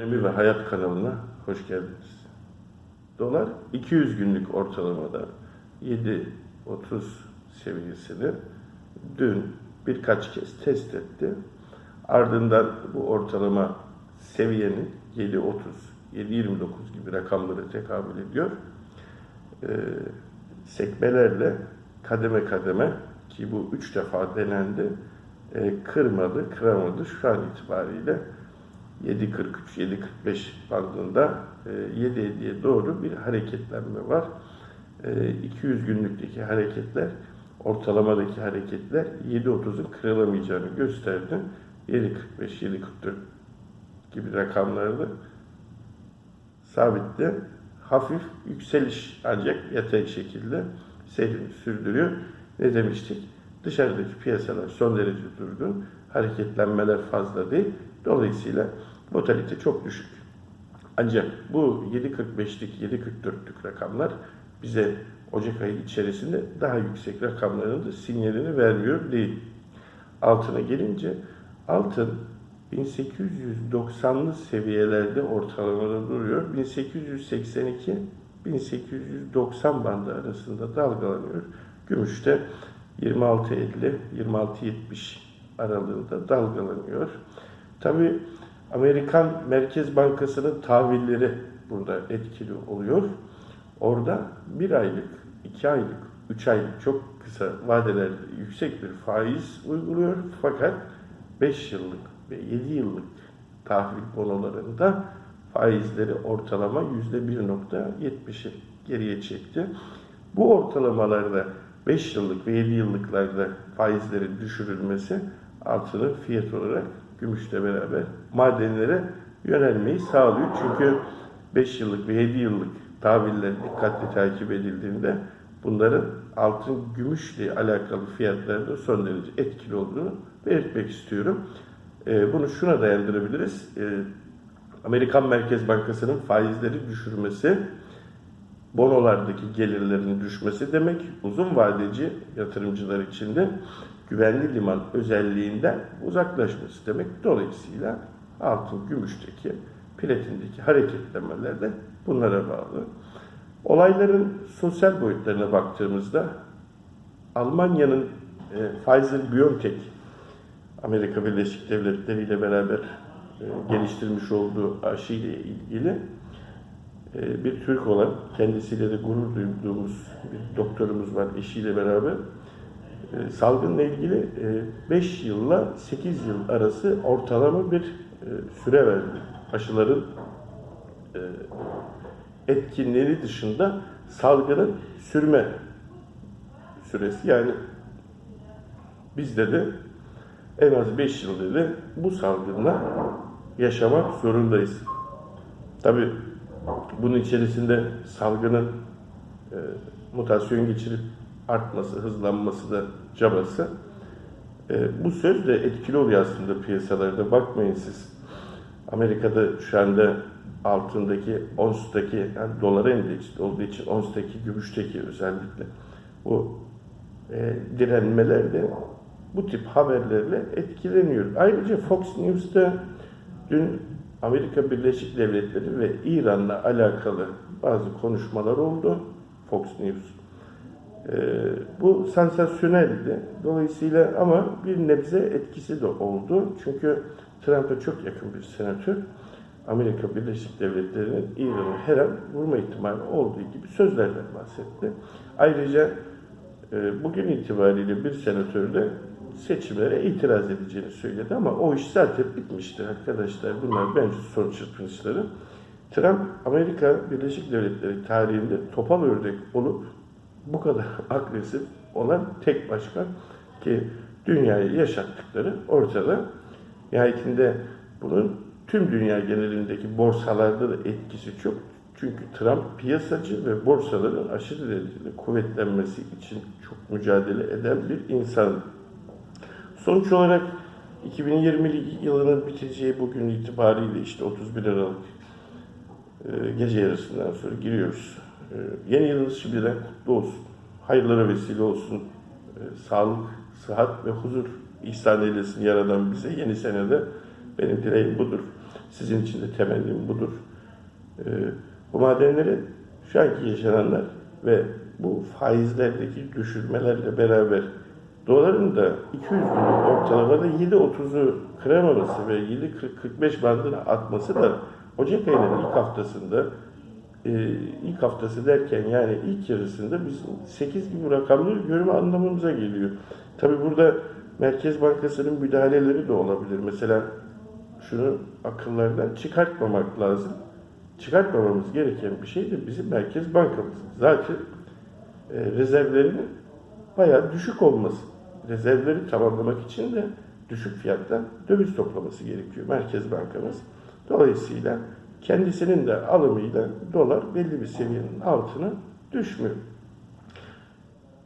Ekonomi ve Hayat kanalına hoş geldiniz. Dolar 200 günlük ortalamada 7.30 seviyesini dün birkaç kez test etti. Ardından bu ortalama seviyenin 7.30, 7.29 gibi rakamlara tekabül ediyor. Ee, sekmelerle kademe kademe ki bu üç defa denendi, e, kırmadı, kıramadı. Şu an itibariyle 7.43-7.45 bandında e, 7.50'ye doğru bir hareketlenme var. E, 200 günlükteki hareketler, ortalamadaki hareketler 7.30'un kırılamayacağını gösterdi. 7.45-7.44 gibi rakamlarda sabitle hafif yükseliş ancak yatay şekilde seyrini sürdürüyor. Ne demiştik? Dışarıdaki piyasalar son derece durgun, hareketlenmeler fazla değil. Dolayısıyla volatilite çok düşük. Ancak bu 7.45'lik, 7.44'lük rakamlar bize Ocak ayı içerisinde daha yüksek rakamların da sinyalini vermiyor değil. Altına gelince altın 1890'lı seviyelerde ortalamada duruyor. 1882 1890 bandı arasında dalgalanıyor. Gümüşte 26.50 26.70 aralığında dalgalanıyor. Tabi Amerikan Merkez Bankası'nın tahvilleri burada etkili oluyor. Orada bir aylık, iki aylık, üç aylık çok kısa vadelerde yüksek bir faiz uyguluyor. Fakat 5 yıllık ve 7 yıllık tahvil bonolarında faizleri ortalama %1.70'i geriye çekti. Bu ortalamalarda 5 yıllık ve 7 yıllıklarda faizlerin düşürülmesi altının fiyat olarak gümüşle beraber madenlere yönelmeyi sağlıyor. Çünkü 5 yıllık ve 7 yıllık tahviller dikkatli takip edildiğinde bunların altın gümüşle alakalı fiyatlarda son derece etkili olduğunu belirtmek istiyorum. Ee, bunu şuna dayandırabiliriz. Ee, Amerikan Merkez Bankası'nın faizleri düşürmesi, bonolardaki gelirlerin düşmesi demek uzun vadeci yatırımcılar için de güvenli liman özelliğinden uzaklaşması demek. Dolayısıyla altın, gümüşteki, platindeki hareketlemeler de bunlara bağlı. Olayların sosyal boyutlarına baktığımızda Almanya'nın e, Pfizer-BioNTech Amerika Birleşik Devletleri ile beraber e, geliştirmiş olduğu aşı ile ilgili bir Türk olan, kendisiyle de gurur duyduğumuz bir doktorumuz var eşiyle beraber. E, salgınla ilgili 5 yılla 8 yıl arası ortalama bir süre verdi. Aşıların etkinliği dışında salgının sürme süresi yani bizde de en az 5 yıl dedi bu salgınla yaşamak zorundayız. Tabi bunun içerisinde salgının e, mutasyon geçirip artması, hızlanması da cabası. E, bu söz de etkili oluyor aslında piyasalarda. Bakmayın siz. Amerika'da şu anda altındaki onstaki yani dolara endeksli olduğu için onstaki gümüşteki özellikle bu e, direnmelerde bu tip haberlerle etkileniyor. Ayrıca Fox News'ta dün Amerika Birleşik Devletleri ve İran'la alakalı bazı konuşmalar oldu. Fox News. Ee, bu sansasyoneldi. Dolayısıyla ama bir nebze etkisi de oldu. Çünkü Trump'a çok yakın bir senatör Amerika Birleşik Devletleri'nin İran'ı her an vurma ihtimali olduğu gibi sözlerden bahsetti. Ayrıca bugün itibariyle bir de seçimlere itiraz edeceğini söyledi ama o iş zaten bitmiştir arkadaşlar. Bunlar bence soru çırpınışları. Trump Amerika Birleşik Devletleri tarihinde topal ördek olup bu kadar agresif olan tek başkan ki dünyayı yaşattıkları ortada. Nihayetinde bunun tüm dünya genelindeki borsalarda da etkisi çok. Çünkü Trump piyasacı ve borsaların aşırı derecede kuvvetlenmesi için çok mücadele eden bir insan. Sonuç olarak 2020 yılının biteceği bugün itibariyle işte 31 Aralık e, gece yarısından sonra giriyoruz. E, yeni yılınız şimdiden kutlu olsun. Hayırlara vesile olsun. E, sağlık, sıhhat ve huzur ihsan eylesin Yaradan bize. Yeni senede benim dileğim budur. Sizin için de temennim budur. Bu madenlerin şu anki yaşananlar ve bu faizlerdeki düşürmelerle beraber doların da 200 günlük ortalamada 7.30'u kıramaması ve 7.40-45 bandına atması da Ocak ayının ilk haftasında e, ilk haftası derken yani ilk yarısında biz 8 gibi rakamları görme anlamamıza geliyor. Tabi burada Merkez Bankası'nın müdahaleleri de olabilir. Mesela şunu akıllardan çıkartmamak lazım. Çıkartmamamız gereken bir şey de bizim Merkez Bankamız. Zaten e, rezervlerinin bayağı düşük olması. Rezervleri tamamlamak için de düşük fiyattan döviz toplaması gerekiyor Merkez Bankamız. Dolayısıyla kendisinin de alımıyla dolar belli bir seviyenin altına düşmüyor.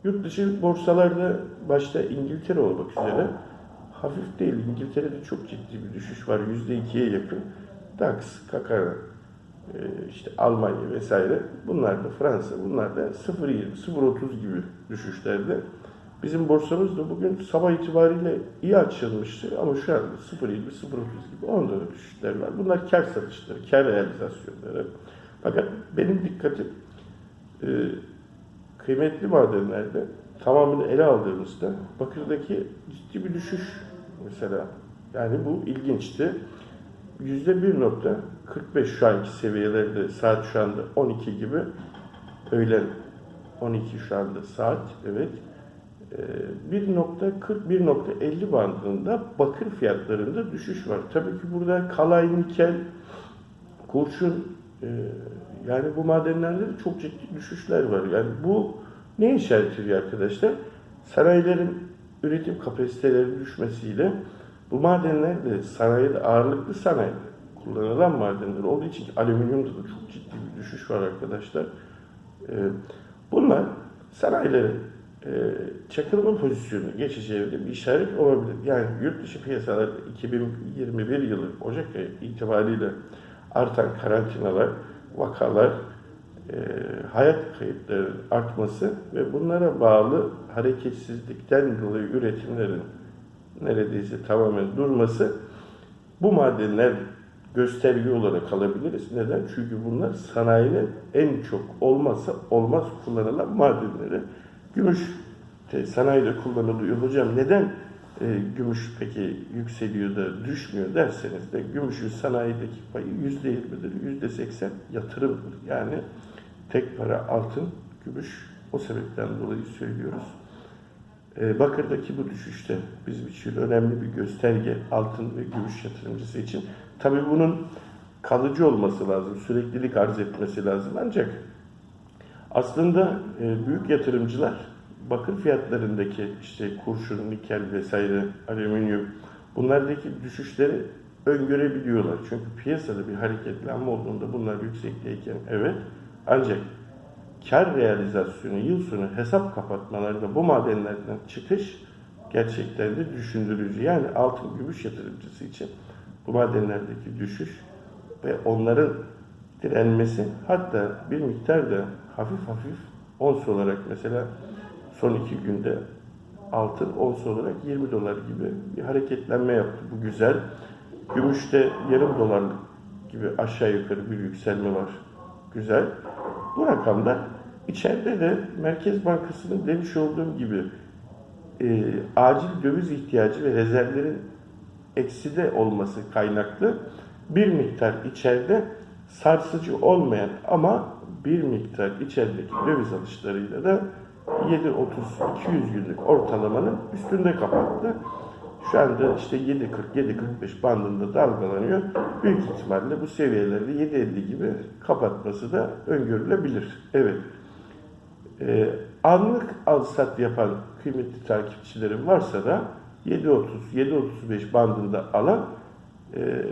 Yurt dışı borsalarda başta İngiltere olmak üzere hafif değil. İngiltere'de çok ciddi bir düşüş var. %2'ye yakın. DAX, e, işte Almanya vesaire. Bunlar da Fransa, bunlar da 0.20, 0.30 gibi düşüşlerde. Bizim borsamız da bugün sabah itibariyle iyi açılmıştı ama şu anda 0.20, 0.30 gibi onda da düşüşler var. Bunlar kar satışları, kar realizasyonları. Fakat benim dikkatim e, kıymetli madenlerde tamamını ele aldığımızda Bakır'daki ciddi bir düşüş mesela. Yani bu ilginçti. %1.45 şu anki seviyelerde saat şu anda 12 gibi öğlen 12 şu anda saat evet Ee, 1.40-1.50 bandında bakır fiyatlarında düşüş var. Tabii ki burada kalay, nikel, kurşun e, yani bu madenlerde de çok ciddi düşüşler var. Yani bu ne işaret ediyor arkadaşlar? Sanayilerin üretim kapasiteleri düşmesiyle bu madenler de sanayide ağırlıklı sanayide kullanılan madenler olduğu için alüminyumda da çok ciddi bir düşüş var arkadaşlar. Ee, bunlar sanayilerin e, çakılma pozisyonu geçeceğinde bir işaret olabilir. Yani yurt dışı piyasalarda 2021 yılı Ocak ayı itibariyle artan karantinalar, vakalar, e, hayat kayıplarının artması ve bunlara bağlı hareketsizlikten dolayı üretimlerin neredeyse tamamen durması bu madenler gösterge olarak alabiliriz. Neden? Çünkü bunlar sanayinin en çok olmazsa olmaz kullanılan madenleri. Gümüş e, sanayide kullanılıyor. Hocam neden e, gümüş peki yükseliyor da düşmüyor derseniz de gümüşün sanayideki payı yüzde yirmidir, yüzde seksen yatırımdır. Yani tek para altın, gümüş o sebepten dolayı söylüyoruz. E, Bakır'daki bu düşüşte bizim için önemli bir gösterge altın ve gümüş yatırımcısı için. Tabii bunun kalıcı olması lazım, süreklilik arz etmesi lazım. Ancak aslında e, büyük yatırımcılar bakır fiyatlarındaki işte kurşun, nikel vesaire, alüminyum bunlardaki düşüşleri öngörebiliyorlar. Çünkü piyasada bir hareketlenme olduğunda bunlar yüksekteyken evet ancak kar realizasyonu yıl sonu hesap kapatmalarında bu madenlerden çıkış gerçekten de düşündürücü. Yani altın gümüş yatırımcısı için bu madenlerdeki düşüş ve onların direnmesi hatta bir miktar da hafif hafif ons olarak mesela son iki günde altın ons olarak 20 dolar gibi bir hareketlenme yaptı. Bu güzel. Gümüşte yarım dolarlık gibi aşağı yukarı bir yükselme var. Güzel. Bu rakamda içeride de Merkez Bankası'nın demiş olduğum gibi e, acil döviz ihtiyacı ve rezervlerin ekside olması kaynaklı bir miktar içeride sarsıcı olmayan ama bir miktar içerideki döviz alışlarıyla da 7.30-200 günlük ortalamanın üstünde kapattı. Şu anda işte 7.40-7.45 bandında dalgalanıyor. Büyük ihtimalle bu seviyelerde 7.50 gibi kapatması da öngörülebilir. Evet. Ee, anlık al-sat yapan kıymetli takipçilerim varsa da 7.30-7.35 bandında alan e,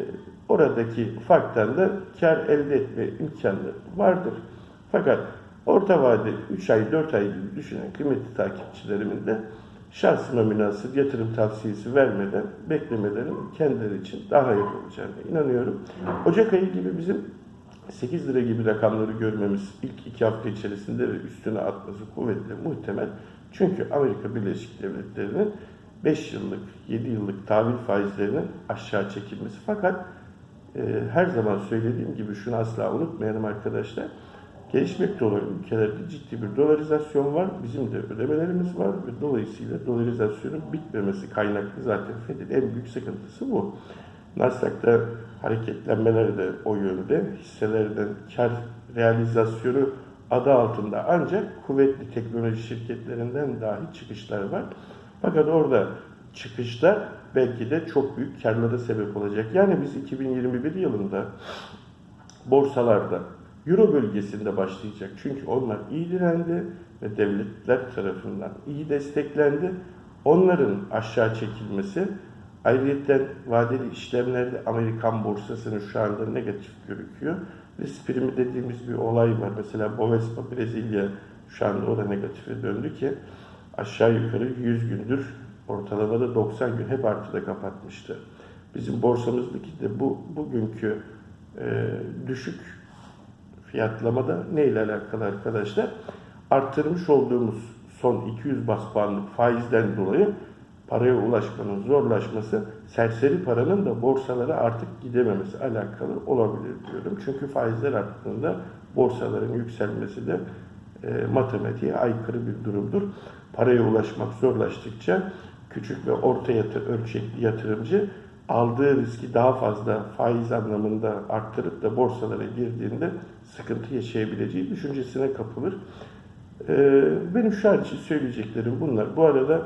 oradaki farktan da kar elde etme imkanı vardır. Fakat orta vade 3 ay 4 ay gibi düşünen kıymetli takipçilerimin de şahsıma münasır yatırım tavsiyesi vermeden beklemelerin kendileri için daha hayırlı olacağına inanıyorum. Ocak ayı gibi bizim 8 lira gibi rakamları görmemiz ilk iki hafta içerisinde ve üstüne atması kuvvetle muhtemel. Çünkü Amerika Birleşik Devletleri'nin 5 yıllık, 7 yıllık tahvil faizlerinin aşağı çekilmesi. Fakat e, her zaman söylediğim gibi şunu asla unutmayalım arkadaşlar. Gelişmekte olan ülkelerde ciddi bir dolarizasyon var. Bizim de ödemelerimiz var ve dolayısıyla dolarizasyonun bitmemesi kaynaklı zaten Fed'in en büyük sıkıntısı bu. Nasdaq'ta hareketlenmeler de o yönde. Hisselerden kar realizasyonu adı altında ancak kuvvetli teknoloji şirketlerinden dahi çıkışlar var. Fakat orada çıkışlar belki de çok büyük karlara sebep olacak. Yani biz 2021 yılında borsalarda Euro bölgesinde başlayacak. Çünkü onlar iyi direndi ve devletler tarafından iyi desteklendi. Onların aşağı çekilmesi ayrıca vadeli işlemlerde Amerikan borsasının şu anda negatif gözüküyor. Risk primi dediğimiz bir olay var. Mesela Bovespa Brezilya şu anda o da negatife döndü ki aşağı yukarı 100 gündür ortalamada 90 gün hep artıda kapatmıştı. Bizim borsamızdaki de bu bugünkü e, düşük fiyatlamada ne ile alakalı arkadaşlar? Arttırmış olduğumuz son 200 bas puanlık faizden dolayı paraya ulaşmanın zorlaşması, serseri paranın da borsalara artık gidememesi alakalı olabilir diyorum. Çünkü faizler arttığında borsaların yükselmesi de e, matematiğe aykırı bir durumdur. Paraya ulaşmak zorlaştıkça küçük ve orta yatır, ölçekli yatırımcı aldığı riski daha fazla faiz anlamında arttırıp da borsalara girdiğinde sıkıntı yaşayabileceği düşüncesine kapılır. Ee, benim şu an için söyleyeceklerim bunlar. Bu arada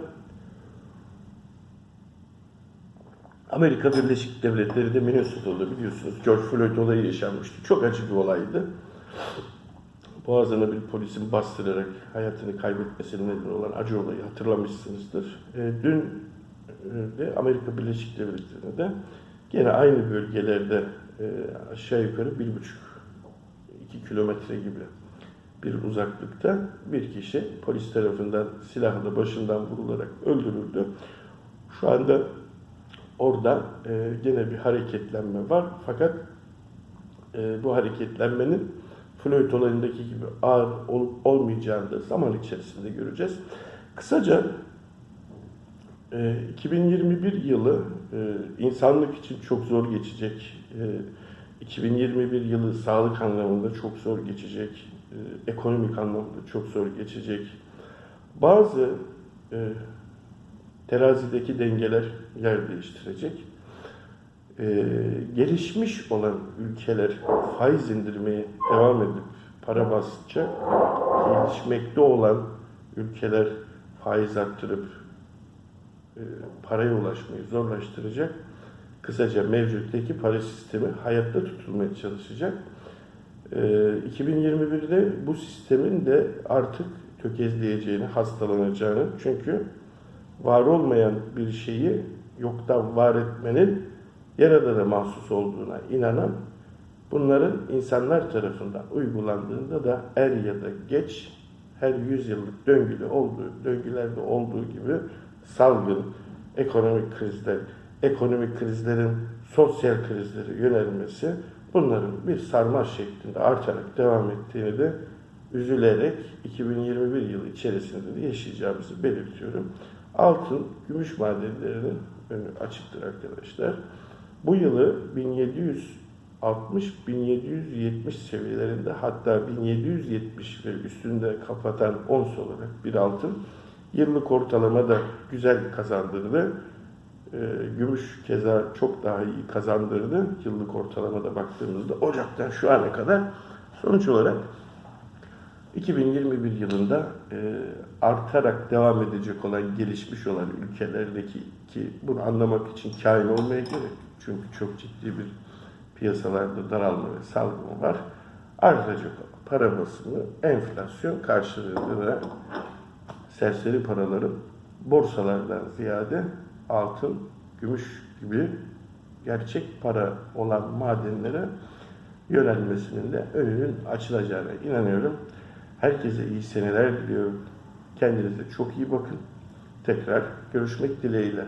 Amerika Birleşik Devletleri de Minnesota'da biliyorsunuz George Floyd olayı yaşanmıştı. Çok acı bir olaydı. Boğazına bir polisin bastırarak hayatını kaybetmesine neden olan acı olayı hatırlamışsınızdır. E, dün e, de Amerika Birleşik Devletleri'nde gene aynı bölgelerde e, aşağı yukarı bir buçuk iki kilometre gibi bir uzaklıkta bir kişi polis tarafından silahla başından vurularak öldürüldü. Şu anda orada e, gene bir hareketlenme var fakat e, bu hareketlenmenin Floyd olayındaki gibi ağır olup olmayacağını da zaman içerisinde göreceğiz. Kısaca e, 2021 yılı e, insanlık için çok zor geçecek. E, 2021 yılı sağlık anlamında çok zor geçecek. E, ekonomik anlamda çok zor geçecek. Bazı e, terazideki dengeler yer değiştirecek. Ee, gelişmiş olan ülkeler faiz indirmeye devam edip para bastıkça gelişmekte olan ülkeler faiz arttırıp e, paraya ulaşmayı zorlaştıracak. Kısaca mevcuttaki para sistemi hayatta tutulmaya çalışacak. E, 2021'de bu sistemin de artık tökezleyeceğini, hastalanacağını çünkü var olmayan bir şeyi yoktan var etmenin Yaradan'a mahsus olduğuna inanan bunların insanlar tarafından uygulandığında da er ya da geç her yüzyıllık döngülü olduğu, döngülerde olduğu gibi salgın, ekonomik krizler, ekonomik krizlerin sosyal krizlere yönelmesi bunların bir sarmaş şeklinde artarak devam ettiğini de üzülerek 2021 yılı içerisinde de yaşayacağımızı belirtiyorum. Altın, gümüş madenlerinin önü açıktır arkadaşlar. Bu yılı 1760-1770 seviyelerinde hatta 1770 ve üstünde kapatan ons olarak bir altın yıllık ortalama da güzel kazandırdı. E, gümüş keza çok daha iyi kazandırdı yıllık ortalamada baktığımızda Ocak'tan şu ana kadar sonuç olarak 2021 yılında e, artarak devam edecek olan gelişmiş olan ülkelerdeki ki bunu anlamak için kain olmaya gerek çünkü çok ciddi bir piyasalarda daralma ve salgın var. Artacak para basımı, enflasyon karşılığında serseri paraların borsalardan ziyade altın, gümüş gibi gerçek para olan madenlere yönelmesinin de önünün açılacağına inanıyorum. Herkese iyi seneler diliyorum. Kendinize çok iyi bakın. Tekrar görüşmek dileğiyle.